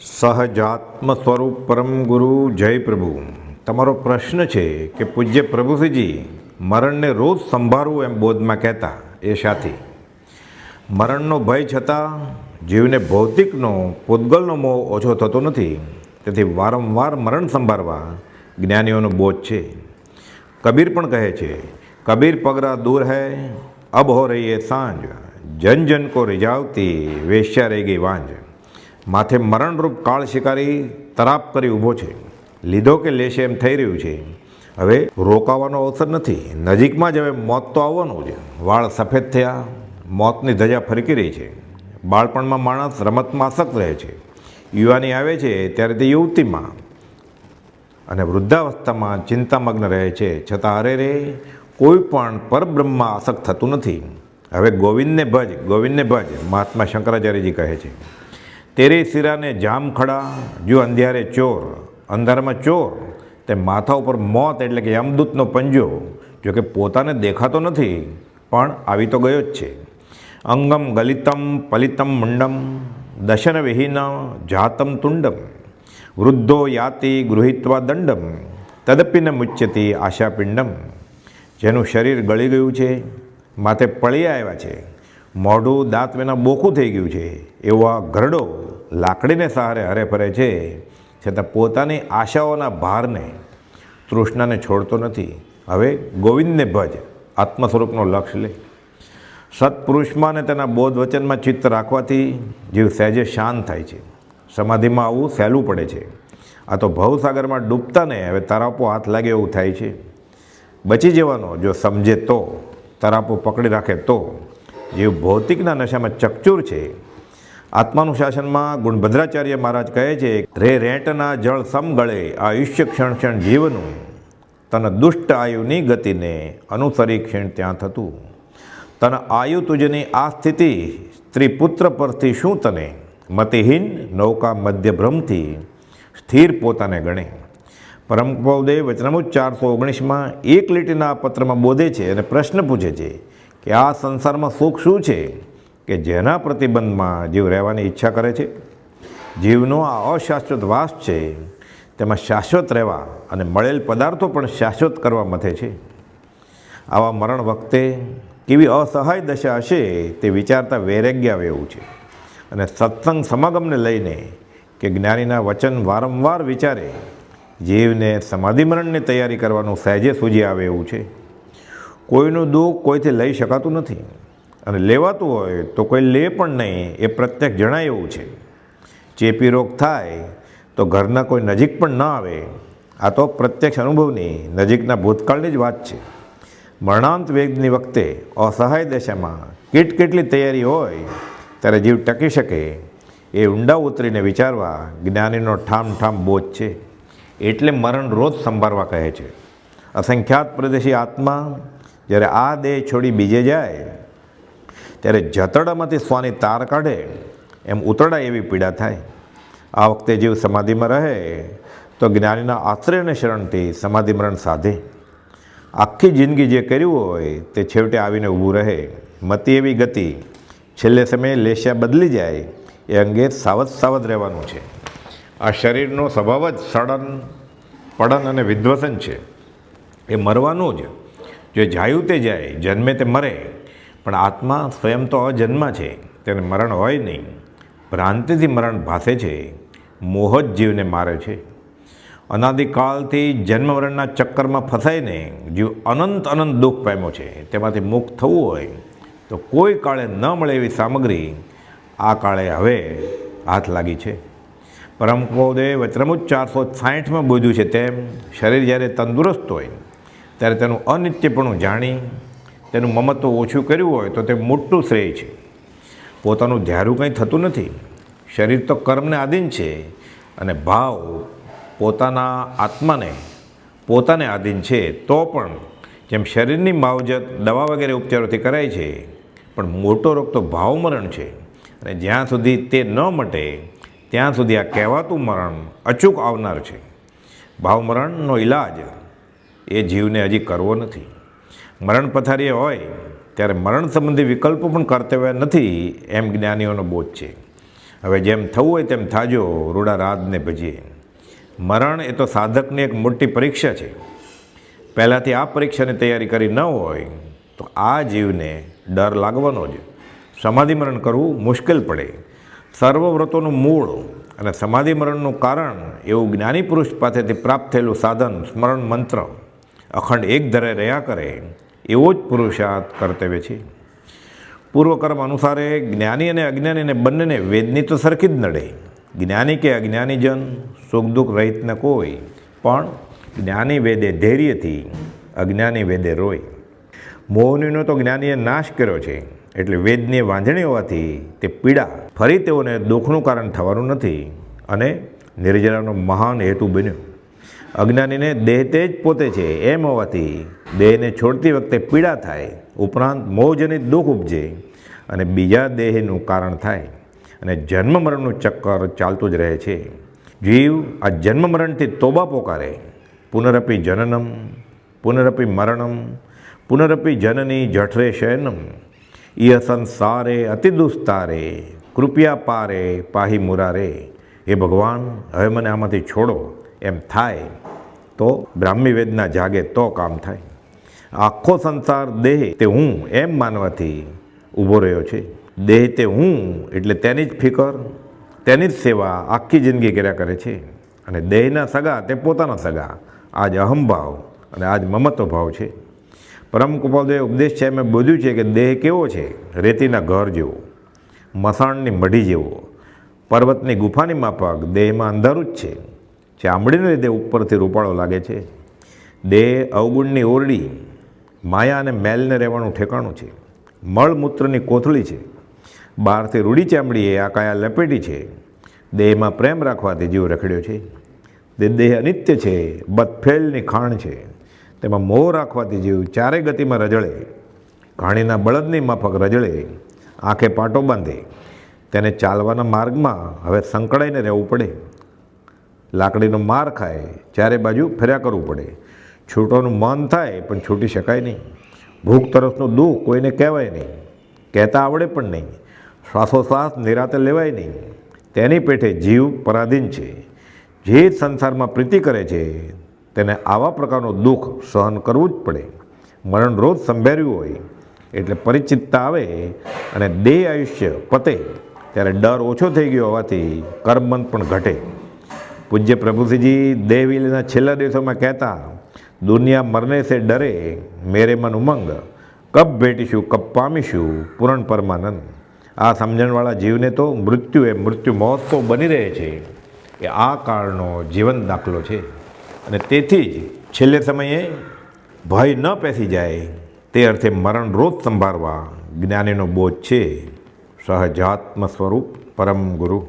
સહજાત્મ સ્વરૂપ પરમ ગુરુ, જય પ્રભુ. તમારો પ્રશ્ન છે કે પૂજ્ય પ્રભુશ્રીજી મરણને રોજ સંભાળવું એમ બોધમાં કહેતા એ સાથી. મરણનો ભય છતાં જીવને ભૌતિકનો, પૂતગલનો મોહ ઓછો થતો નથી. તેથી વારંવાર મરણ સંભાળવા જ્ઞાનીઓનો બોધ છે. કબીર પણ કહે છે, કબીર પગરા દૂર હૈ, અબ હો રહી એ સાંજ. જન જન કો રિઝાવતી, વેશ્યા રહી ગઈ વાંજ. માથે મરણરૂપ કાળ શિકારી તરાપ કરી ઊભો છે. લીધો કે લેશે એમ થઈ રહ્યું છે. હવે રોકાવાનો અવસર નથી. નજીકમાં જ હવે મોત તો આવવાનું છે વાળ સફેદ થયા. મોતની ધજા ફરકી રહી છે. બાળપણમાં માણસ રમતમાં આસક્ત રહે છે. યુવાની આવે છે ત્યારે તે યુવતીમાં અને વૃદ્ધાવસ્થામાં ચિંતામગ્ન રહે છે. છતાં અરે રે, કોઈ પણ પરબ્રહ્મમાં આસક્ત થતું નથી. હવે ગોવિંદને ભજ ગોવિંદને ભજ, મહાત્મા શંકરાચાર્યજી કહે છે. તેરે સિરાને જામ ખડા જો અંધારે ચોર, અંધારામાં ચોર તે માથા ઉપર મોત એટલે કે યમદૂતનો પંજો, જો કે પોતાને દેખાતો નથી, પણ આવી તો ગયો જ છે. અંગમ ગલિતમ પલિતમ મુંડમ, દશન વિહીન જાતમ તુંડમ, વૃદ્ધો યાતિ ગૃહિત્વા દંડમ તદપિન મુચ્યતી આશાપિંડમ, જેનું શરીર ગળી ગયું છે, માથે પળિયા આવ્યા છે. મોઢું દાંત વિના બોખું થઈ ગયું છે. એવો આ ઘરડો લાકડીને સહારે હરે ફરે છે. છતાં પોતાની આશાઓના ભારને તૃષ્ણાને છોડતો નથી. હવે ગોવિંદને ભજ આત્મ સ્વરૂપનો લક્ષ્ય લે. સત્પુરુષમાં અને તેના બોધ વચનમાં ચિત્ત રાખવાથી જીવ સહેજે શાંત થાય છે. સમાધિમાં આવવું સહેલું પડે છે. આ તો ભવસાગરમાં ડૂબતા ને હવે તરાપો હાથ લાગે એવું થાય છે. બચી જવાનો, જો સમજે તો, તરાપો પકડી રાખે તો. જીવ ભૌતિકના નશામાં ચકચૂર છે. આત્માનુશાસનમાં ગુણભદ્રાચાર્ય મહારાજ કહે છે, રે રેંટના જળ સમગળે આયુષ્ય ક્ષણ ક્ષણ જીવનું, તન દુષ્ટ આયુની ગતિને અનુસરી ક્ષીણ ત્યાં થતું. તન આયુ તુજની આ સ્થિતિ સ્ત્રી પુત્ર પરથી શું તને? મતિહીન નૌકા મધ્ય ભ્રમથી સ્થિર પોતાને ગણે. પરમપૌદે વચનામુજ ચારસો ઓગણીસમાં એક લીટીના પત્રમાં બોધે છે અને પ્રશ્ન પૂછે છે કે આ સંસારમાં સુખ શું છે? કે જેના પ્રતિબંધમાં જીવ રહેવાની ઈચ્છા કરે છે? જીવનો આ અશાશ્વત વાસ છે, તેમાં શાશ્વત રહેવા અને મળેલ પદાર્થો પણ શાશ્વત કરવા મથે છે. આવા મરણ વખતે કેવી અસહાય દશા હશે તે વિચારતા વૈરાગ્ય આવે એવું છે. અને સત્સંગ સમાગમને લઈને કે જ્ઞાનીના વચન વારંવાર વિચારે, જીવને સમાધિ મરણની તૈયારી કરવાનું સહેજે સૂજી આવે એવું છે. કોઈનું દુઃખ કોઈથી લઈ શકાતું નથી. અને લેવાતું હોય તો કોઈ લે પણ નહીં, એ પ્રત્યક્ષ જણાય એવું છે. ચેપી રોગ થાય તો ઘરના કોઈ નજીક પણ ન આવે. આ તો પ્રત્યક્ષ અનુભવની નજીકના ભૂતકાળની જ વાત છે. મરણાંત વેગની વખતે અસહાય દશામાં કેટ કેટલી તૈયારી હોય, ત્યારે જીવ ટકી શકે. એ ઊંડા ઉતરીને વિચારવા જ્ઞાનીનો ઠામ ઠામ બોધ છે. એટલે મરણ રોજ સંભાળવા કહે છે. અસંખ્યાત પ્રદેશી આત્મા જ્યારે આ દેહ છોડી બીજે જાય, ત્યારે જતડામાંથી સ્વાની તાર કાઢે, એમ ઉતરડા એવી પીડા થાય. આ વખતે જીવ સમાધિમાં રહે, તો જ્ઞાનીના આશ્રય અને શરણથી સમાધિ મરણ સાધે. આખી જિંદગી જે કર્યું હોય, તે છેવટે આવીને ઊભું રહે. મતિ એવી ગતિ, છેલ્લે સમયે લેશિયા બદલી જાય, એ અંગે સાવધ સાવધ રહેવાનું છે. આ શરીરનો સ્વભાવ જ સડન પડન અને વિધ્વસન છે. એ મરવાનું જ. જો જાયું તે જાય, જન્મે તે મરે. પણ આત્મા સ્વયં તો અજન્મા છે, તેને મરણ હોય નહીં. ભ્રાંતિથી મરણ ભાસે છે, મોહ જ જીવને મારે છે. અનાદિકાળથી જન્મ મરણના ચક્કરમાં ફસાઈને જીવ અનંત અનંત દુઃખ પામ્યો છે. તેમાંથી મુક્ત થવું હોય તો કોઈ કાળે ન મળે એવી સામગ્રી આ કાળે હવે હાથ લાગી છે. પરમ પરમપોદે વચરમુજ ચારસો સાહીઠમાં બોધ્યું છે તેમ, શરીર જ્યારે તંદુરસ્ત હોય ત્યારે તેનું અનિત્યપણું જાણી, તેનું મમત્વ ઓછું કર્યું હોય તો તે મોટું શ્રેય છે. પોતાનું ધ્યારું કંઈ થતું નથી. શરીર તો કર્મને આધીન છે અને ભાવ પોતાના આત્માને પોતાને આધીન છે. તો પણ જેમ શરીરની માવજત દવા વગેરે ઉપચારોથી કરાય છે, પણ મોટો રોગ તો ભાવમરણ છે. અને જ્યાં સુધી તે ન મટે, ત્યાં સુધી આ કહેવાતું મરણ અચૂક આવનાર છે. ભાવમરણનો ઈલાજ એ જીવને હજી કરવો નથી. મરણ પથારીએ હોય, ત્યારે મરણ સંબંધી વિકલ્પો પણ કર્તવ્ય નથી એમ જ્ઞાનીઓનો બોધ છે. હવે જેમ થવું હોય તેમ થાજો, રૂડા રાતને ભજીએ. મરણ એ તો સાધકની એક મોટી પરીક્ષા છે. પહેલાંથી આ પરીક્ષાની તૈયારી કરી ન હોય, તો આ જીવને ડર લાગવાનો જ. સમાધિ મરણ કરવું મુશ્કેલ પડે. સર્વ વ્રતોનું મૂળ અને સમાધિ મરણનું કારણ એવું જ્ઞાની પુરુષ પાસેથી પ્રાપ્ત થયેલું સાધન સ્મરણ મંત્ર. અખંડ એક ધરે રહ્યા કરે, એવો જ પુરુષાર્થ કર્તવ્ય છે. પૂર્વકર્મ અનુસારે જ્ઞાની અને અજ્ઞાનીને બંનેને વેદની તો સરખી જ નડે. જ્ઞાની કે અજ્ઞાનીજન સુખ દુઃખ રહિત ન કોઈ, પણ જ્ઞાની વેદે ધૈર્યથી, અજ્ઞાની વેદે રોય. મોહનીનો તો જ્ઞાનીએ નાશ કર્યો છે, એટલે વેદની વાંધણી હોવાથી તે પીડા, ફરી તેઓને દુઃખનું કારણ થવાનું નથી અને નિર્જરાનો મહાન હેતુ બન્યો. અજ્ઞાનીને દેહ તે જ પોતે છે, એમ હોવાથી દેહને છોડતી વખતે પીડા થાય, ઉપરાંત મોહજનિત દુઃખ ઉપજે અને બીજા દેહનું કારણ થાય. અને જન્મ મરણનું ચક્કર ચાલતું જ રહે છે. જીવ આ જન્મ મરણથી તોબા પોકારે. પુનરપી જનનમ, પુનરપી મરણમ, પુનરપી જનની જઠરે શયનમ. ઈય સંસારે અતિ દુસ્તારે, કૃપયા પારે પાહી મુરારે. હે ભગવાન, હવે મને આમાંથી છોડો. એમ થાય તો બ્રાહ્મી વેદના જાગે તો કામ થાય. આખો સંસાર દેહ તે હું એમ માનવાથી ઊભો રહ્યો છે. દેહ તે હું એટલે તેની જ ફિકર, તેની જ સેવા આખી જિંદગી કર્યા કરે છે. અને દેહના સગા તે પોતાના સગા. આજ અહમભાવ અને આજ મમતો ભાવ છે. પરમ કૃપાલદેવ ઉપદેશ છે મેં બોધ્યું છે કે દેહ કેવો છે? રેતીના ઘર જેવો, મસાણની મઢી જેવો, પર્વતની ગુફાની માફક દેહમાં અંધારું જ છે. ચામડીને લીધે ઉપરથી રૂપાળો લાગે છે. દેહ અવગુણની ઓરડી, માયા અને મેલને રહેવાનું ઠેકાણું છે. મળમૂત્રની કોથળી છે. બહારથી રૂડી ચામડીએ આ કાયા લપેટી છે. દેહમાં પ્રેમ રાખવાથી જીવ રખડ્યો છે. તે દેહ અનિત્ય છે, બદફેલની ખાણ છે. તેમાં મોહ રાખવાથી જીવ ચારે ગતિમાં રજળે. ઘાણીના બળદની માફક રજળે. આંખે પાટો બાંધે. તેને ચાલવાના માર્ગમાં હવે સંકળાઈને રહેવું પડે. લાકડીનો માર ખાય, ચારે બાજુ ફેર્યા કરવું પડે. છૂટવાનું મન થાય, પણ છૂટી શકાય નહીં. ભૂખ તરસનું દુઃખ કોઈને કહેવાય નહીં. કહેતા આવડે પણ નહીં. શ્વાસોશ્વાસ નિરાતે લેવાય નહીં. તેની પેઠે જીવ પરાધીન છે. જે સંસારમાં પ્રીતિ કરે છે, તેને આવા પ્રકારનું દુઃખ સહન કરવું જ પડે. મરણ રોજ સંભેર્યું હોય, એટલે પરિચિતતા આવે અને દેહ આયુષ્ય પતે. ત્યારે ડર ઓછો થઈ ગયો હોવાથી કર્મબંધ પણ ઘટે. પૂજ્ય પ્રભુસિંહજી દેવીલીના છેલ્લા દિવસોમાં કહેતા, દુનિયા મરને સે ડરે, મેરે મન ઉમંગ. કબ ભેટીશું, કબ પામીશું, પૂરણ પરમાનંદ. આ સમજણવાળા જીવને તો મૃત્યુ એ મૃત્યુ મહોત્સવ બની રહે છે. એ આ કાળનો જીવન દાખલો છે. અને તેથી જ છેલ્લે સમયે ભય ન પેસી જાય, તે અર્થે મરણ રોજ સંભાળવા જ્ઞાનીનો બોધ છે. સહજાત્મ સ્વરૂપ પરમ ગુરુ.